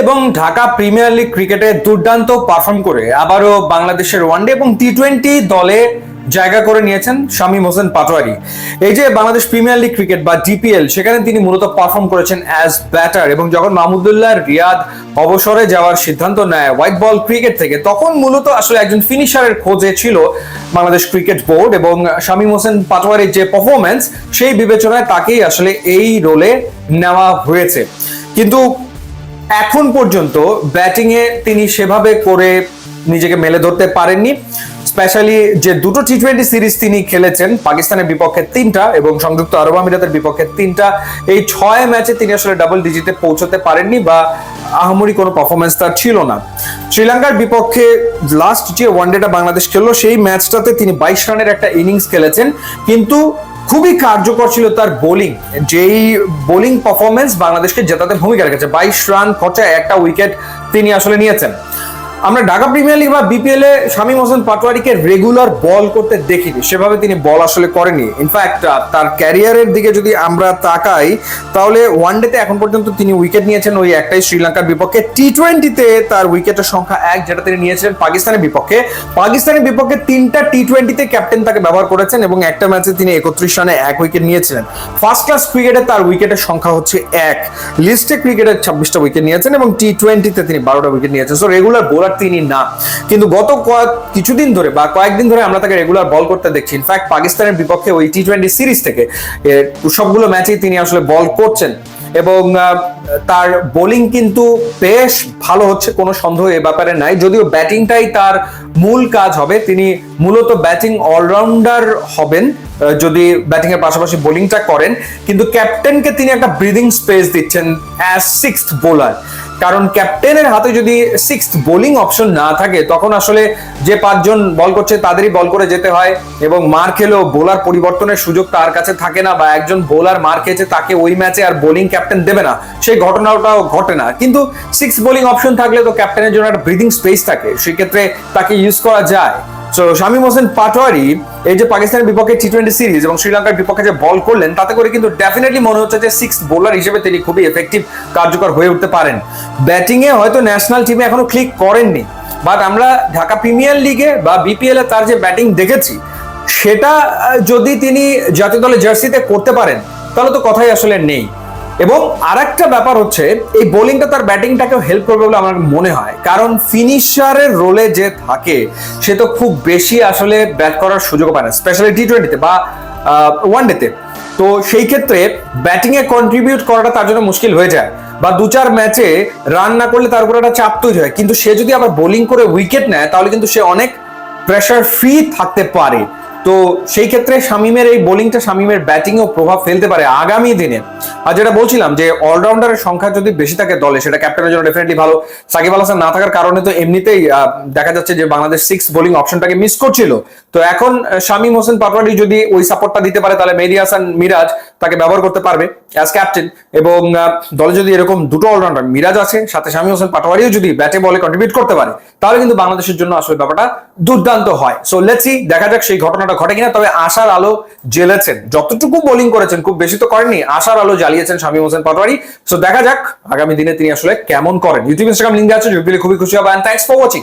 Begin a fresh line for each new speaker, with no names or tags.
এবং Dhaka premier league ক্রিকেটে দুর্দান্ত পারফর্ম করে আবারও বাংলাদেশের ওয়ানডে এবং টি টোয়েন্টি দলে জায়গা করে নিয়েছেন শামীম হোসেন পাটোয়ারি। এই যে বাংলাদেশ প্রিমিয়ার লিগ ক্রিকেট বা ডিপিএল সেখানে তিনি মূলত পারফর্ম করেছেন অ্যাজ ব্যাটার এবং যখন মাহমুদুল্লাহ রিয়াদ অবসরে যাওয়ার সিদ্ধান্ত নেয় হোয়াইট বল ক্রিকেট থেকে, তখন মূলত আসলে একজন ফিনিশারের খোঁজে ছিল বাংলাদেশ ক্রিকেট বোর্ড এবং শামীম হোসেন পাটোয়ারির যে পারফরমেন্স সেই বিবেচনায় তাকেই আসলে এই রোলে নেওয়া হয়েছে। কিন্তু এখন পর্যন্ত ব্যাটিং এ তিনি সেভাবে করে নিজেকে মেলে ধরতে পারেননি। স্পেশালি যে দুটো টি টোয়েন্টি সিরিজ তিনি খেলেছেন, পাকিস্তানের বিপক্ষে তিনটা এবং সংযুক্ত আরব আমিরাতের বিপক্ষে তিনটা, এই ছয় ম্যাচে তিনি আসলে ডাবল ডিজিটে পৌঁছতে পারেননি বা আহামরি কোনো পারফরমেন্স তার ছিল না। শ্রীলঙ্কার বিপক্ষে লাস্ট যে ওয়ানডেটা বাংলাদেশ খেললো, সেই ম্যাচটাতে তিনি বাইশ রানের একটা ইনিংস খেলেছেন। কিন্তু খুবই কার্যকর ছিল তার বোলিং। যেই বোলিং পারফরমেন্স বাংলাদেশকে জেতাতে ভূমিকা রেখেছে। বাইশ রান খরচায় একটা উইকেট তিনি আসলে নিয়েছেন। আমরা ঢাকা প্রিমিয়ার লিগ বা বিপিএল এ শামীম হোসেন পাটোয়ারিকে রেগুলার বল করতে দেখিনি। সেভাবে তিনি বল আসলে করেনি ইনফ্যাক্ট তার ক্যারিয়ারের দিকে যদি আমরা তাকাই, তাহলে ওয়ানডেতে এখন পর্যন্ত তিনি উইকেট নিয়েছেন ওই একটাই শ্রীলঙ্কার বিপক্ষে। টি টোয়েন্টিতে তার উইকেটের সংখ্যা এক, যেটা তিনি নিয়েছিলেন পাকিস্তানের বিপক্ষে। পাকিস্তানের বিপক্ষে তিনটা টি টোয়েন্টিতে ক্যাপ্টেন তাকে ব্যবহার করেছেন এবং একটা ম্যাচে তিনি একত্রিশ রানে এক উইকেট নিয়েছিলেন। ফার্স্ট ক্লাস ক্রিকেটে তার উইকেটের সংখ্যা হচ্ছে এক। লিস্টে ক্রিকেটের ছাব্বিশটা উইকেট নিয়েছেন এবং টি টোয়েন্টিতে তিনি বারোটা উইকেট নিয়েছেন। সো রেগুলার বোলার তিনি না। কিন্তু গত কয়েক, কিছুদিন ধরে বা কয়েকদিন ধরে আমরা তাকে রেগুলার বল করতে দেখছি। ইনফ্যাক্ট পাকিস্তানের বিপক্ষে ওই টি টোয়েন্টি সিরিজ থেকে সবগুলো ম্যাচেই তিনি আসলে বল করছেন। এবং তার বোলিং কিন্তু বেশ ভালো হচ্ছে, কোনো সন্দেহ এ ব্যাপারে নাই। যদিও ব্যাটিংটাই তার মূল কাজ হবে, তিনি মূলত ব্যাটিং অলরাউন্ডার হবেন যদি ব্যাটিং এর পাশাপাশি বোলিংটা করেন। কিন্তু ক্যাপ্টেনকে তিনি একটা ব্রিদিং স্পেস দিচ্ছেন অ্যাজ সিক্সথ বোলার কারণ ক্যাপ্টেনের হাতে যদি সিক্স বোলিং অপশন না থাকে, তখন আসলে যে পাঁচজন বল করছে তাদেরই বল করে যেতে হয় এবং মার খেলেও বোলার পরিবর্তনের সুযোগ তার কাছে থাকে না বা একজন বোলার মার খেয়েছে তাকে ওই ম্যাচে আর বোলিং ক্যাপ্টেন দেবে না। সেই ঘটনাটাও ঘটে না। কিন্তু সিক্স বোলিং অপশন থাকলে তো ক্যাপ্টেনের জন্য একটা ব্রিদিং স্পেস থাকে। সেক্ষেত্রে তাকে ইউজ করা যায়। সো শামীম হোসেন পাটোয়ারি এই যে পাকিস্তানের বিপক্ষে টি টোয়েন্টি সিরিজ এবং শ্রীলঙ্কার বিপক্ষে যে বল করলেন, তাতে করে কিন্তু ডেফিনেটলি মনে হচ্ছে যে সিক্স বোলার হিসেবে তিনি খুবই এফেক্টিভ কার্যকর হয়ে উঠতে পারেন। ব্যাটিং এ হয়তো ন্যাশনাল টিমে এখনও ক্লিক করেননি। বাট আমরা ঢাকা প্রিমিয়ার লিগে বা বিপিএল এ তার যে ব্যাটিং দেখেছি, সেটা যদি তিনি জাতীয় দলের জার্সিতে করতে পারেন, তাহলে তো কথাই আসলে নেই। এবং আরেকটা ব্যাপার হচ্ছে, এই বোলিংটা তার ব্যাটিংটাকেও হেল্প করবে বলে আমার মনে হয়। কারণ ফিনিশারের রোলে যে থাকে, সে তো খুব বেশি আসলে ব্যাট করার সুযোগ পায় না স্পেশালি টি টোয়েন্টিতে বা ওয়ানডেতে তো সেই ক্ষেত্রে ব্যাটিং এ কন্ট্রিবিউট করাটা তার জন্য মুশকিল হয়ে যায়। বা দু চার ম্যাচে রান না করলে তার উপর একটা চাপ তৈরি হয়। কিন্তু সে যদি আবার বোলিং করে উইকেট নেয়, তাহলে কিন্তু সে অনেক প্রেশার ফ্রি থাকতে পারে। তো সেই ক্ষেত্রে শামিমের এই বোলিংটা শামিমের ব্যাটিংয়েও প্রভাব ফেলতে পারে আগামী দিনে। আর যেটা বলছিলাম যে অলরাউন্ডারের সংখ্যা যদি বেশি থাকে দলে, সেটা ক্যাপ্টেনের জন্য ডেফিনেটলি ভালো। সাকিব আল হাসান না থাকার কারণে তো এমনিতেই দেখা যাচ্ছে যে বাংলাদেশ সিক্স বোলিং অপশনটাকে মিস করছিল। তো এখন শামিম শামীম হোসেন পাটোয়ারি যদি ওই সাপোর্টটা দিতে পারে, তাহলে মেহেদি হাসান মিরাজ তাকে ব্যবহার করতে পারবে অ্যাজ ক্যাপ্টেন এবং দলে যদি এরকম দুটো অলরাউন্ডার মিরাজ আছে, সাথে শামীম হোসেন পাটোয়ারিও যদি ব্যাটে বলে কন্ট্রিবিউট করতে পারে, তাহলে কিন্তু বাংলাদেশের জন্য আসলে ব্যাপারটা দুর্দান্ত হয়। সো লেটস দেখা যাক সেই ঘটনাটা ঘটে কিনা। তবে আশার আলো জ্বেলেছেন। যতটুকু বোলিং করেছেন, খুব বেশি তো করেননি। আশার আলো জ্বালিয়েছেন শামীম হোসেন পাটোয়ারি। সো দেখা যাক, আগামী দিনে তিনি আসলে কেমন করেন। ইউটিউব ইনস্টাগ্রাম লিঙ্ক আছে যদি খুবই খুশি হবে থ্যাংকস ফর ওয়াচিং